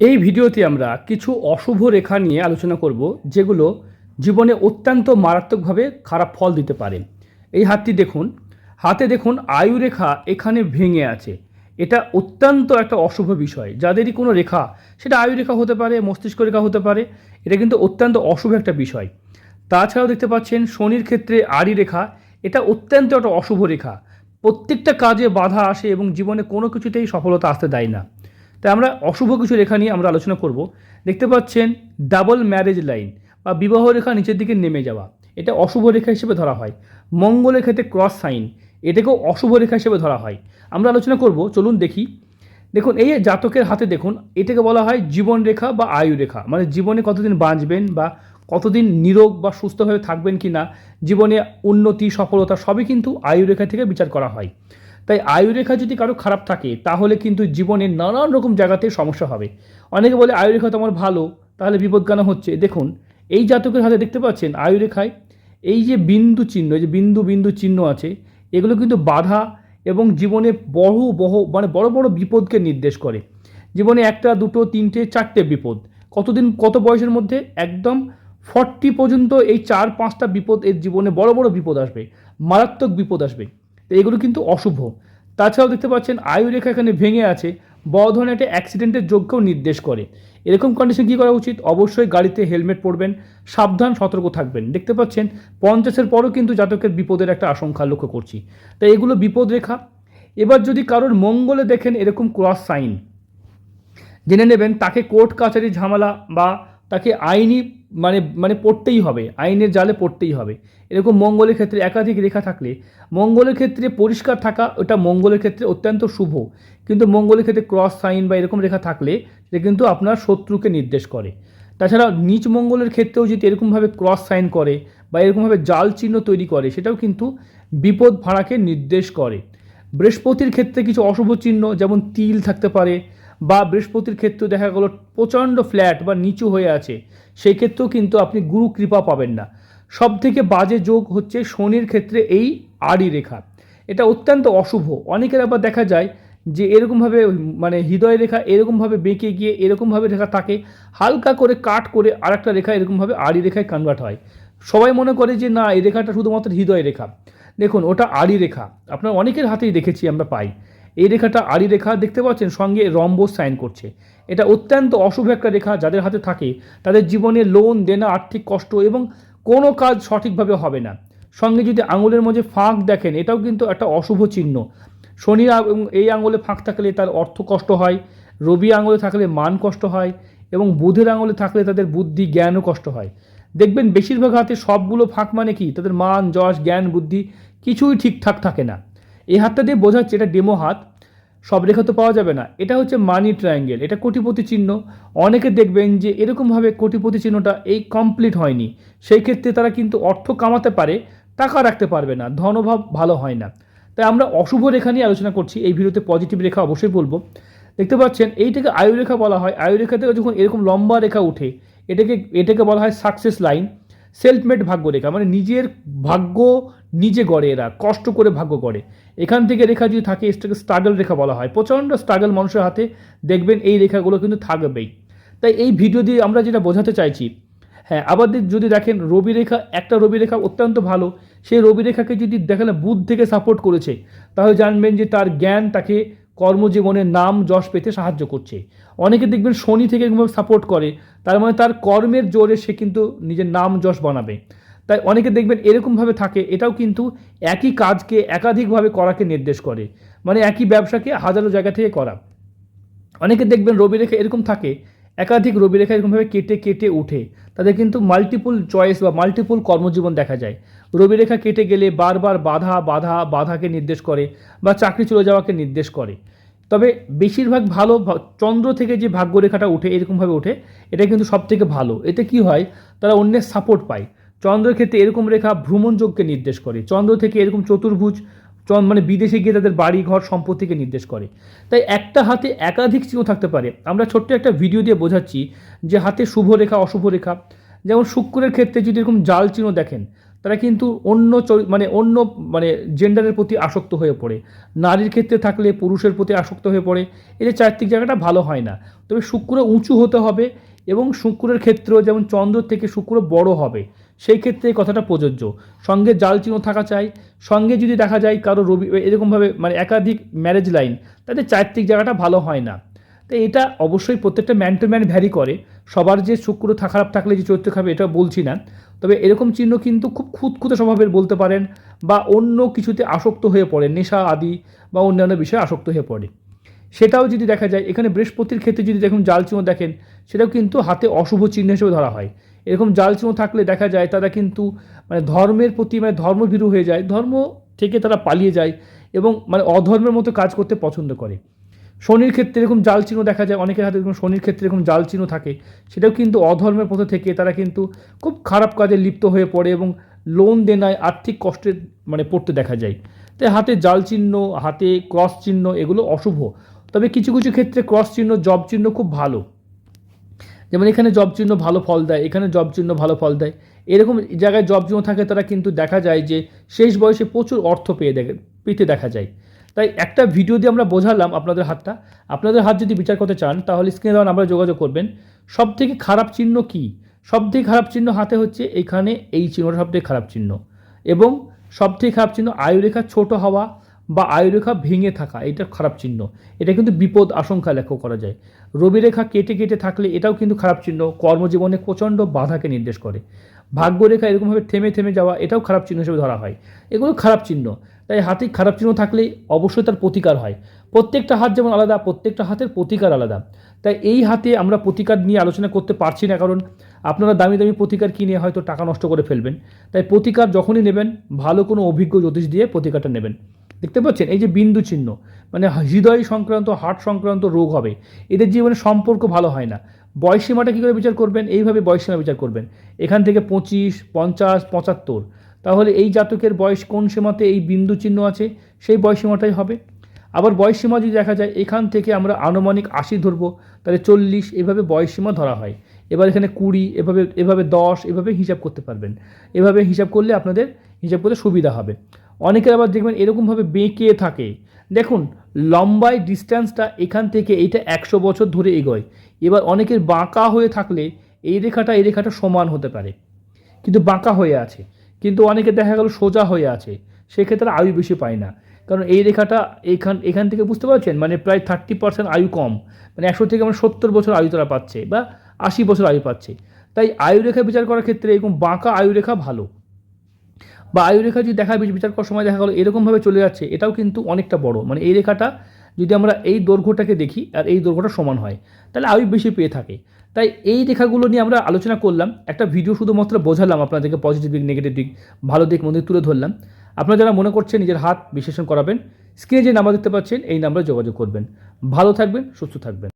এই ভিডিওতে আমরা কিছু অশুভ রেখা নিয়ে আলোচনা করব, যেগুলো জীবনে অত্যন্ত মারাত্মকভাবে খারাপ ফল দিতে পারে। এই হাতটি দেখুন। হাতে দেখুন, আয়ু রেখা এখানে ভেঙে আছে। এটা অত্যন্ত একটা অশুভ বিষয়। যাদেরই কোনো রেখা, সেটা আয়ু রেখা হতে পারে, মস্তিষ্ক রেখা হতে পারে, এটা কিন্তু অত্যন্ত অশুভ একটা বিষয়। তাছাড়াও দেখতে পাচ্ছেন, শনির ক্ষেত্রে আড়ি রেখা, এটা অত্যন্ত একটা অশুভ রেখা। প্রত্যেকটা কাজে বাধা আসে এবং জীবনে কোনো কিছুতেই সফলতা আসতে দেয় না। তাই আমরা অশুভ কিছু রেখা নিয়ে আমরা আলোচনা করব। দেখতে পাচ্ছেন ডাবল ম্যারেজ লাইন বা বিবাহ রেখা নিচের দিকে নেমে যাওয়া। এটা অশুভ রেখা হিসেবে ধরা হয়। মঙ্গলের ক্ষেত্রে ক্রস সাইন এটাকেও অশুভ রেখা হিসেবে ধরা হয়। আমরা আলোচনা করব, চলুন দেখি। দেখুন, এই জাতকের হাতে দেখুন, এটাকে বলা হয় জীবন রেখা বা আয়ু রেখা। মানে জীবনে কতদিন বাঁচবেন বা কতদিন নিরোগ বা সুস্থভাবে থাকবেন কি না জীবনে উন্নতি, সফলতা, সবই কিন্তু আয়ু রেখা থেকে বিচার করা হয়। তাই আয়ু রেখা যদি কারও খারাপ থাকে, তাহলে কিন্তু জীবনে নানান রকম জায়গাতে সমস্যা হবে। অনেকে বলে আয়ু রেখা তো আমার ভালো। তাহলে বিপদগানা হচ্ছে? দেখুন, এই জাতকের হাতে দেখতে পাচ্ছেন আয়ু রেখায় এই যে বিন্দু চিহ্ন, এই যে বিন্দু বিন্দু চিহ্ন আছে, এগুলো কিন্তু বাধা এবং জীবনে বহু বহু মানে বড় বড় বিপদকে নির্দেশ করে। জীবনে একটা, দুটো, তিনটে, চারটে বিপদ। কতদিন, কত বয়সের মধ্যে একদম ফর্টি পর্যন্ত এই চার পাঁচটা বিপদ এর জীবনে বড় বড় বিপদ আসবে, মারাত্মক বিপদ আসবে। তো এগুলো কিন্তু অশুভ। তাছাড়াও দেখতে পাচ্ছেন, আয়ু রেখা এখানে ভেঙে আছে, বড় ধরনের একটা অ্যাক্সিডেন্টের যোগ্যও নির্দেশ করে। এরকম কন্ডিশন কী করা উচিত? অবশ্যই গাড়িতে হেলমেট পরবেন, সাবধান, সতর্ক থাকবেন। দেখতে পাচ্ছেন, পঞ্চাশের পরও কিন্তু জাতকের বিপদের একটা আশঙ্কা লক্ষ্য করছি। তাই এগুলো বিপদ রেখা। এবার যদি কারোর মঙ্গলে দেখেন এরকম ক্রস সাইন জেনে নেবেন, তাকে কোর্ট কাছারি ঝামেলা বা তাকে আইনি মানে মানে পড়তেই হবে, আইনের জালে পড়তেই হবে। এরকম মঙ্গলের ক্ষেত্রে একাধিক রেখা থাকলে, মঙ্গলের ক্ষেত্রে পরিষ্কার থাকা, ওটা মঙ্গলের ক্ষেত্রে অত্যন্ত শুভ। কিন্তু মঙ্গলের ক্ষেত্রে ক্রস সাইন বা এরকম রেখা থাকলে, সেটা কিন্তু আপনার শত্রুকে নির্দেশ করে। তাছাড়া নিচ মঙ্গলের ক্ষেত্রেও যদি এরকমভাবে ক্রস সাইন করে বা এরকমভাবে জাল চিহ্ন তৈরি করে, সেটাও কিন্তু বিপদ ভাড়াকে নির্দেশ করে। বৃহস্পতির ক্ষেত্রে কিছু অশুভ চিহ্ন, যেমন তিল থাকতে পারে বা বৃহস্পতির ক্ষেত্রেও দেখা গেলো প্রচণ্ড ফ্ল্যাট বা নিচু হয়ে আছে, সেই ক্ষেত্রেও কিন্তু আপনি গুরু কৃপা পাবেন না। সব থেকে বাজে যোগ হচ্ছে শনির ক্ষেত্রে এই আড়ি রেখা। এটা অত্যন্ত অশুভ। অনেকের আবার দেখা যায় যে এরকমভাবে মানে হৃদয় রেখা এরকমভাবে বেঁকে গিয়ে এরকমভাবে রেখা থাকে, হালকা করে কাট করে আরেকটা রেখা এরকমভাবে আড়ি রেখায় কনভার্ট হয়। সবাই মনে করে যে না, এই রেখাটা শুধুমাত্র হৃদয় রেখা। দেখুন, ওটা আড়ি রেখা। আপনার অনেকের হাতেই দেখেছি আমরা পাই। এই রেখাটা আড়ি রেখা দেখতে পাচ্ছেন? সঙ্গে রম্বোস সাইন করছে। এটা অত্যন্ত অশুভ একটা রেখা যাদের হাতে থাকে। তাদের জীবনে লোন দেনা আর্থিক কষ্ট এবং কোনো কাজ সঠিকভাবে হবে না। সঙ্গে যদি আঙুলের মধ্যে ফাঁক দেখেন, এটাও কিন্তু একটা অশুভ চিহ্ন। শনি এই আঙুলে ফাঁক থাকলে তার অর্থ কষ্ট হয়, রবি আঙুলে থাকলে মান কষ্ট হয় এবং বুধের আঙুলে থাকলে তাদের বুদ্ধি, জ্ঞানও কষ্ট হয়। দেখবেন, বেশিরভাগ হাতে সবগুলো ফাঁক মানে কি? তাদের মান, যশ, জ্ঞান, বুদ্ধি কিছুই ঠিকঠাক থাকে না। এই হাতটা দিয়ে বোঝা বোঝাচ্ছে এটা ডেমো হাত, সব রেখা তো পাওয়া যাবে না। এটা হচ্ছে মানি ট্রায়াঙ্গেল এটা কোটিপতি চিহ্ন। অনেকে দেখবেন যে এরকমভাবে কোটিপতি চিহ্নটা এই কমপ্লিট হয়নি। সেই ক্ষেত্রে তারা কিন্তু অর্থ কামাতে পারে, টাকা রাখতে পারবে না, ধনভাব ভালো হয় না। তাই আমরা অশুভ রেখা নিয়ে আলোচনা করছি, এই ভিডিওতে পজিটিভ রেখা অবশ্যই বলব। দেখতে পাচ্ছেন, এইটাকে আয়ু রেখা বলা হয়। আয়ু রেখা থেকে যখন এরকম লম্বা রেখা উঠে এটাকে এটাকে বলা হয় সাকসেস লাইন সেলফ মেড ভাগ্য রেখা মানে নিজের ভাগ্য নিজে গড়ে এরা, কষ্ট করে ভাগ্য গড়ে। এখান থেকে রেখা যদি থাকে এটাকে স্ট্রাগল রেখা বলা হয়। প্রচণ্ড স্ট্রাগল মানুষের হাতে, দেখবেন এই রেখাগুলো কিন্তু থাকবেই। তাই এই ভিডিও দিয়ে আমরা যেটা বোঝাতে চাইছি হ্যাঁ আবার যদি দেখেন রবি রেখা, একটা রবি রেখা অত্যন্ত ভালো। সেই রবি রেখাকে যদি দেখেন বুধ থেকে সাপোর্ট করেছে, তাহলে জানবেন যে তার জ্ঞান তাকে কর্মজীবনে নাম যশ পেতে সাহায্য করছে। অনেকে দেখবেন শনি থেকে এরকমভাবে সাপোর্ট করে, তার মানে তার কর্মের জোরে সে কিন্তু নিজের নাম যশ বানাবে। তাই অনেকে দেখবেন এরকমভাবে থাকে, এটাও কিন্তু একই কাজকে একাধিকভাবে করাকে নির্দেশ করে। মানে একই ব্যবসাকে হাজারো জায়গা থেকে করা। অনেকে দেখবেন রবি রেখা এরকম থাকে, একাধিক রবি রেখা এরকমভাবে কেটে কেটে উঠে তাদের কিন্তু মাল্টিপুল চয়েস বা মাল্টিপুল কর্মজীবন দেখা যায়। রবি রেখা কেটে গেলে বারবার বাধা বাধা, বাধাকে নির্দেশ করে বা চাকরি চলে যাওয়াকে নির্দেশ করে। তবে বেশিরভাগ ভালো চন্দ্র থেকে যে ভাগ্যরেখাটা উঠে, এরকমভাবে ওঠে, এটা কিন্তু সব থেকে ভালো। এতে কি হয়, তারা অন্যের সাপোর্ট পায়। চন্দ্রের ক্ষেত্রে এরকম রেখা ভ্রমণযোগকে নির্দেশ করে। চন্দ্র থেকে এরকম চতুর্ভুজ মানে বিদেশে গিয়ে তাদের বাড়ি, ঘর সম্পত্তিকে নির্দেশ করে। তাই একটা হাতে একাধিক চিহ্ন থাকতে পারে। আমরা ছোট্ট একটা ভিডিও দিয়ে বোঝাচ্ছি যে হাতে শুভ রেখা, অশুভ রেখা। যেমন শুক্রের ক্ষেত্রে যদি এরকম জাল চিহ্ন দেখেন তারা কিন্তু অন্য মানে অন্য মানে জেন্ডারের প্রতি আসক্ত হয়ে পড়ে। নারীর ক্ষেত্রে থাকলে পুরুষের প্রতি আসক্ত হয়ে পড়ে। এদের চারিত্রিক জায়গাটা ভালো হয় না। তবে শুক্র উঁচু হতে হবে এবং শুক্রের ক্ষেত্রেও যেমন চন্দ্র থেকে শুক্র বড় হবে, সেই ক্ষেত্রে কথাটা প্রযোজ্য। সঙ্গে জাল চিহ্ন থাকা চাই। সঙ্গে যদি দেখা যায় কারও রবি, এরকমভাবে মানে একাধিক ম্যারেজ লাইন তাদের চারিত্রিক জায়গাটা ভালো হয় না। তো এটা অবশ্যই প্রত্যেকটা ম্যান টু ম্যান ভ্যারি করে। সবার যে শুক্র খারাপ থাকলে যে চরিত্র খাবে, এটা বলছি না। তবে এরকম চিহ্ন কিন্তু খুব খুঁতখুঁতে স্বভাবের বলতে পারেন বা অন্য কিছুতে আসক্ত হয়ে পড়ে, নেশা আদি বা অন্যান্য বিষয়ে আসক্ত হয়ে পড়ে। সেটাও যদি দেখা যায়, এখানে বৃহস্পতির ক্ষেত্রে যদি দেখুন জাল চিহ্ন দেখেন, সেটাও কিন্তু হাতে অশুভ চিহ্ন হিসেবে ধরা হয়। এরকম জাল চিহ্ন থাকলে দেখা যায় তারা কিন্তু মানে ধর্মের প্রতি মানে ধর্মভীরু হয়ে যায়, ধর্ম থেকে তারা পালিয়ে যায় এবং মানে অধর্মের মতো কাজ করতে পছন্দ করে। শনির ক্ষেত্রে এরকম জাল চিহ্ন দেখা যায়, অনেকের হাতে এরকম শনির ক্ষেত্রে এরকম জাল চিহ্ন থাকে। সেটাও কিন্তু অধর্মের পথে থেকে তারা কিন্তু খুব খারাপ কাজে লিপ্ত হয়ে পড়ে এবং লোন দেনায় আর্থিক কষ্টে মানে পড়তে দেখা যায়। তাই হাতে জাল চিহ্ন, হাতে ক্রস চিহ্ন এগুলো অশুভ। তবে কিছু কিছু ক্ষেত্রে ক্রস চিহ্ন জব চিহ্ন খুব ভালো। যেমন এখানে জব চিহ্ন ভালো ফল দেয়, এখানে জব চিহ্ন ভালো ফল দেয়। এরকম জায়গায় জব চিহ্ন থাকে তারা কিন্তু দেখা যায় যে শেষ বয়সে প্রচুর অর্থ পেয়ে দেখে, পেতে দেখা যায়। তাই একটা ভিডিও দিয়ে আমরা বোঝালাম আপনাদের হাতটা। আপনাদের হাত যদি বিচার করতে চান, তাহলে স্ক্রিনে দেওয়া নাম্বারে যোগাযোগ করবেন। সব থেকে খারাপ চিহ্ন কী? সব থেকে খারাপ চিহ্ন হাতে হচ্ছে এখানে এই চিহ্নটা সবথেকে খারাপ চিহ্ন। এবং সব থেকে খারাপ চিহ্ন আয়ুরেখা ছোট হওয়া বা আয়ুরেখা ভেঙে থাকা, এটা খারাপ চিহ্ন। এটা কিন্তু বিপদ আশঙ্কা লক্ষ্য করা যায়। রবিরেখা কেটে কেটে থাকলে এটাও কিন্তু খারাপ চিহ্ন। কর্মজীবনে প্রচণ্ড বাধাকে নির্দেশ করে। ভাগ্যরেখা এরকমভাবে থেমে থেমে যাওয়া, এটাও খারাপ চিহ্ন হিসেবে ধরা হয়। এগুলো খারাপ চিহ্ন। তাই হাতে খারাপ চিহ্ন থাকলে অবশ্যই তার প্রতিকার হয়। প্রত্যেকটা হাত যেমন আলাদা, প্রত্যেকটা হাতের প্রতিকার আলাদা। তাই এই হাতে আমরা প্রতিকার নিয়ে আলোচনা করতে পারছি না, কারণ আপনারা দামি দামি প্রতিকার কিনে হয়তো টাকা নষ্ট করে ফেলবেন। তাই প্রতিকার যখনই নেবেন, ভালো কোনো অভিজ্ঞ জ্যোতিষ দিয়ে প্রতিকারটা নেবেন। দেখতে পাচ্ছেন, এই যে বিন্দু চিহ্ন মানে হৃদয় সংক্রান্ত, হার্ট সংক্রান্ত রোগ হবে। এদের জীবনে সম্পর্ক ভালো হয় না। বয়সীমাটা কী করে বিচার করবেন? এইভাবে বয়সীমা বিচার করবেন। এখান থেকে পঁচিশ, পঞ্চাশ, পঁচাত্তর। তাহলে এই জাতকের বয়স কোন সীমাতে এই বিন্দু চিহ্ন আছে? সেই বয়সীমাটাই হবে। আবার বয়সীমা যদি দেখা যায়, এখান থেকে আমরা আনুমানিক আশি ধরবো। তাহলে চল্লিশ, এভাবে বয়সীমা ধরা হয়। এবার এখানে কুড়ি, এভাবে এভাবে দশ, এভাবে হিসাব করতে পারবেন। এভাবে হিসাব করলে আপনাদের হিসাব করতে সুবিধা হবে। অনেকের আবার দেখবেন এরকমভাবে বেঁকে থাকে। দেখুন, লম্বায় ডিস্ট্যান্সটা এখান থেকে এইটা একশো বছর ধরে এগোয়। এবার অনেকের বাঁকা হয়ে থাকলে এই রেখাটা এই রেখাটা সমান হতে পারে। কিন্তু বাঁকা হয়ে আছে। কিন্তু অনেকে দেখা গেল সোজা হয়ে আছে। সেক্ষেত্রে আয়ু বেশি পায় না। কারণ এই রেখাটা এখান এখান থেকে বুঝতে পারছেন? মানে প্রায় থার্টি পার্সেন্ট আয়ু কম। মানে একশো থেকে মানে সত্তর বছর আয়ু তারা পাচ্ছে বা আশি বছর আয়ু পাচ্ছে। তাই আয়ু রেখা বিচার করার ক্ষেত্রে এরকম বাঁকা আয়ু রেখা ভালো। বা আয়ু রেখা যদি দেখা বিচ- বিচার করার সময় দেখা গেলো এরকমভাবে চলে যাচ্ছে, এটাও কিন্তু অনেকটা বড়। মানে এই রেখাটা যদি আমরা এই দৈর্ঘ্যটাকে দেখি আর এই দৈর্ঘ্যটা সমান হয়, তাহলে আরও বেশি পেয়ে থাকে। তাই এই রেখাগুলো নিয়ে আমরা আলোচনা করলাম। একটা ভিডিও শুধুমাত্র বোঝালাম আপনাদেরকে পজিটিভ দিক নেগেটিভ দিক, ভালো দিক মন্দির তুলে ধরলাম। আপনারা যারা মনে করছেন নিজের হাত বিশ্লেষণ করাবেন স্ক্রিনে যে নাম্বার দেখতে পাচ্ছেন, এই নাম্বারে যোগাযোগ করবেন। ভালো থাকবেন, সুস্থ থাকবেন।